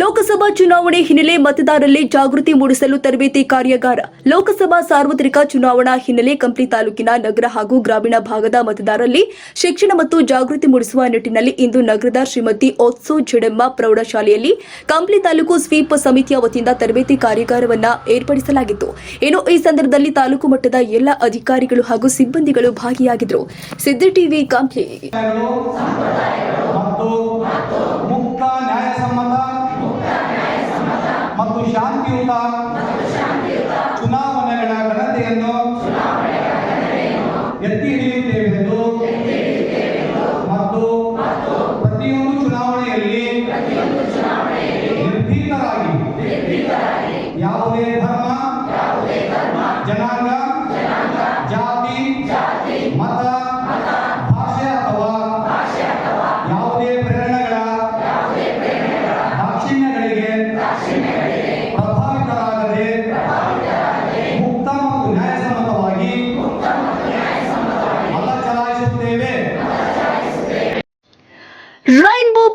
ಲೋಕಸಭಾ ಚುನಾವಣೆ ಹಿನ್ನೆಲೆ ಮತದಾರರಲ್ಲಿ ಜಾಗೃತಿ ಮೂಡಿಸಲು ತರಬೇತಿ ಕಾರ್ಯಾಗಾರ. ಲೋಕಸಭಾ ಸಾರ್ವತ್ರಿಕ ಚುನಾವಣಾ ಹಿನ್ನೆಲೆ ಕಂಪ್ಲಿ ತಾಲೂಕಿನ ನಗರ ಹಾಗೂ ಗ್ರಾಮೀಣ ಭಾಗದ ಮತದಾರರಲ್ಲಿ ಶಿಕ್ಷಣ ಮತ್ತು ಜಾಗೃತಿ ಮೂಡಿಸುವ ನಿಟ್ಟಿನಲ್ಲಿ ಇಂದು ನಗರದ ಶ್ರೀಮತಿ ಓತ್ಸೋ ಜಡಮ್ಮ ಪ್ರೌಢಶಾಲೆಯಲ್ಲಿ ಕಂಪ್ಲಿ ತಾಲೂಕು ಸ್ವೀಪ್ ಸಮಿತಿಯ ವತಿಯಿಂದ ತರಬೇತಿ ಕಾರ್ಯಾಗಾರವನ್ನು ಏರ್ಪಡಿಸಲಾಗಿತ್ತು. ಇನ್ನು ಈ ಸಂದರ್ಭದಲ್ಲಿ ತಾಲೂಕು ಮಟ್ಟದ ಎಲ್ಲ ಅಧಿಕಾರಿಗಳು ಹಾಗೂ ಸಿಬ್ಬಂದಿಗಳು ಭಾಗಿಯಾಗಿದ್ದರು ಸಿದ್ದಿ ಟಿವಿ ಕಂಪ್ಲಿ. ಶಾಂತಿಯುತ ಚುನಾವಣೆಗಳ ಘನತೆಯನ್ನು ಎತ್ತಿ ಹಿಡಿಯುತ್ತೇವೆಂದು ಮತ್ತು ಪ್ರತಿಯೊಂದು ಚುನಾವಣೆಯಲ್ಲಿ ನಿರ್ಭೀತರಾಗಿ ಯಾವುದೇ ಧರ್ಮ ಜನಾಂಗ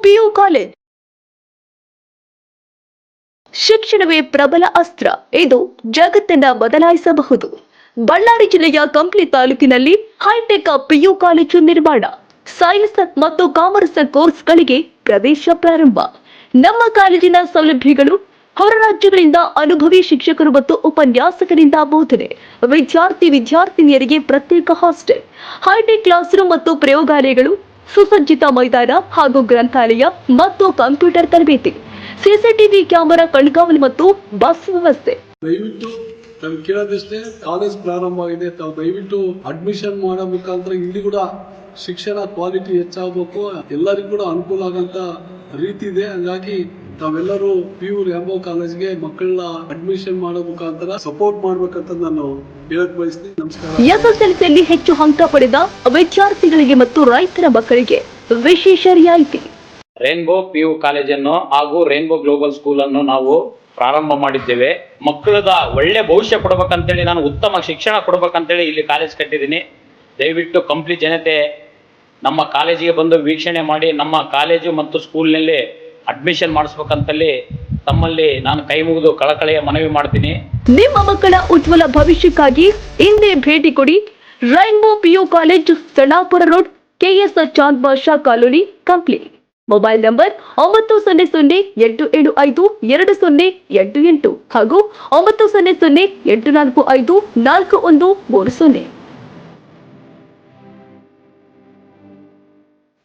ಪಿಯು ಕಾಲೇಜ್. ಶಿಕ್ಷಣವೇ ಪ್ರಬಲ ಅಸ್ತ್ರ. ಇದು ಜಗತ್ತನ್ನ ಬದಲಾಯಿಸಬಹುದು. ಬಳ್ಳಾರಿ ಜಿಲ್ಲೆಯ ಕಂಪ್ಲಿ ತಾಲೂಕಿನಲ್ಲಿ ಹೈಟೆಕ್ ಪಿಯು ಕಾಲೇಜು ನಿರ್ಮಾಣ. ಸೈನ್ಸ್ ಮತ್ತು ಕಾಮರ್ಸ್ ಕೋರ್ಸ್ಗಳಿಗೆ ಪ್ರವೇಶ ಪ್ರಾರಂಭ. ನಮ್ಮ ಕಾಲೇಜಿನ ಸೌಲಭ್ಯಗಳು ಹೊರ ರಾಜ್ಯಗಳಿಂದ ಅನುಭವಿ ಶಿಕ್ಷಕರು ಮತ್ತು ಉಪನ್ಯಾಸಕರಿಂದ ಬೋಧನೆ. ವಿದ್ಯಾರ್ಥಿ ವಿದ್ಯಾರ್ಥಿನಿಯರಿಗೆ ಪ್ರತ್ಯೇಕ ಹಾಸ್ಟೆಲ್. ಹೈಟೆಕ್ ಕ್ಲಾಸ್ ರೂಮ್ ಮತ್ತು ಪ್ರಯೋಗಾಲಯಗಳು ಸುಸಜ್ಜಿತ ಮೈದಾನ ಹಾಗೂ ಗ್ರಂಥಾಲಯ ಮತ್ತು ಕಂಪ್ಯೂಟರ್ ತರಬೇತಿ, ಸಿಸಿಟಿವಿ ಕ್ಯಾಮೆರಾ ಕಣ್ಗಾವಲು ಮತ್ತು ಬಸ್ ವ್ಯವಸ್ಥೆ. ದಯವಿಟ್ಟು ತಾವು ಕೇಳೋದಿಷ್ಟೇ, ಕಾಲೇಜ್ ಪ್ರಾರಂಭ ಆಗಿದೆ, ತಾವು ದಯವಿಟ್ಟು ಅಡ್ಮಿಷನ್ ಮಾಡೋ ಮುಖಾಂತರ ಇಲ್ಲಿ ಕೂಡ ಶಿಕ್ಷಣ ಕ್ವಾಲಿಟಿ ಹೆಚ್ಚಾಗಬೇಕು, ಎಲ್ಲರಿಗೂ ಕೂಡ ಅನುಕೂಲ ಆಗಂತ ರೀತಿ ಇದೆ. ಹಂಗಾಗಿ ತಾವೆಲ್ಲರೂ ಪಿ ಯು ರ್ಯಾಂಬೋ ಕಾಲೇಜ್ಗೆ ಮಕ್ಕಳನ್ನ ಅಡ್ಮಿಷನ್ ಮಾಡೋ ಮುಖಾಂತರ ಸಪೋರ್ಟ್ ಮಾಡ್ಬೇಕಂತ ನಾನು ಹೇಳಕ್ ಬಯಸ್ತೀನಿ. ನಮಸ್ಕಾರ. ಎಸ್ಎಸ್ಎಲ್ಸಿಯಲ್ಲಿ ಹೆಚ್ಚು ಅಂಕ ಪಡೆದ ವಿದ್ಯಾರ್ಥಿಗಳಿಗೆ ಮತ್ತು ರೈತರ ಮಕ್ಕಳಿಗೆ ವಿಶೇಷ ರಿಯಾಯಿತಿ. ರೇನ್ಬೋ ಪಿ ಯು ಕಾಲೇಜನ್ನು ಹಾಗೂ ರೇನ್ಬೋ ಗ್ಲೋಬಲ್ ಸ್ಕೂಲ್ ಅನ್ನು ನಾವು ಪ್ರಾರಂಭ ಮಾಡಿದ್ದೇವೆ. ಮಕ್ಕಳದ ಒಳ್ಳೆ ಭವಿಷ್ಯ ಕೊಡ್ಬೇಕಂತೇಳಿ ನಾನು ಉತ್ತಮ ಶಿಕ್ಷಣ ಕೊಡ್ಬೇಕಂತೇಳಿ ಇಲ್ಲಿ ಕಾಲೇಜ್ ಕಟ್ಟಿದ್ದೀನಿ. ದಯವಿಟ್ಟು ಕಂಪ್ಲೀಟ್ ಜನತೆ ನಮ್ಮ ಕಾಲೇಜಿಗೆ ಬಂದು ವೀಕ್ಷಣೆ ಮಾಡಿ ನಮ್ಮ ಕಾಲೇಜು ಮತ್ತು ಸ್ಕೂಲ್ನಲ್ಲಿ ಅಡ್ಮಿಷನ್ ಮಾಡಿಸ್ಬೇಕಂತಲ್ಲಿ ತಮ್ಮಲ್ಲಿ ನಾನು ಕೈ ಮುಗಿದು ಕಳಕಳೆಯ ಮನವಿ ಮಾಡ್ತೀನಿ. ನಿಮ್ಮ ಮಕ್ಕಳ ಉಜ್ವಲ ಭವಿಷ್ಯಕ್ಕಾಗಿ ಇಂದೇ ಭೇಟಿ ಕೊಡಿ rainbow PU college Sanapura road KS Chand Basha colony Kampli mobile number ಒಂಬತ್ತು ಸೊನ್ನೆ ಸೊನ್ನೆ ಎಂಟು ಏಳು ಐದು ಎರಡು ಸೊನ್ನೆ ಎಂಟು ಎಂಟು ಹಾಗೂ ಒಂಬತ್ತು ಸೊನ್ನೆ ಸೊನ್ನೆ ಎಂಟು ನಾಲ್ಕು ಐದು ನಾಲ್ಕು ಒಂದು ಮೂರು ಸೊನ್ನೆ.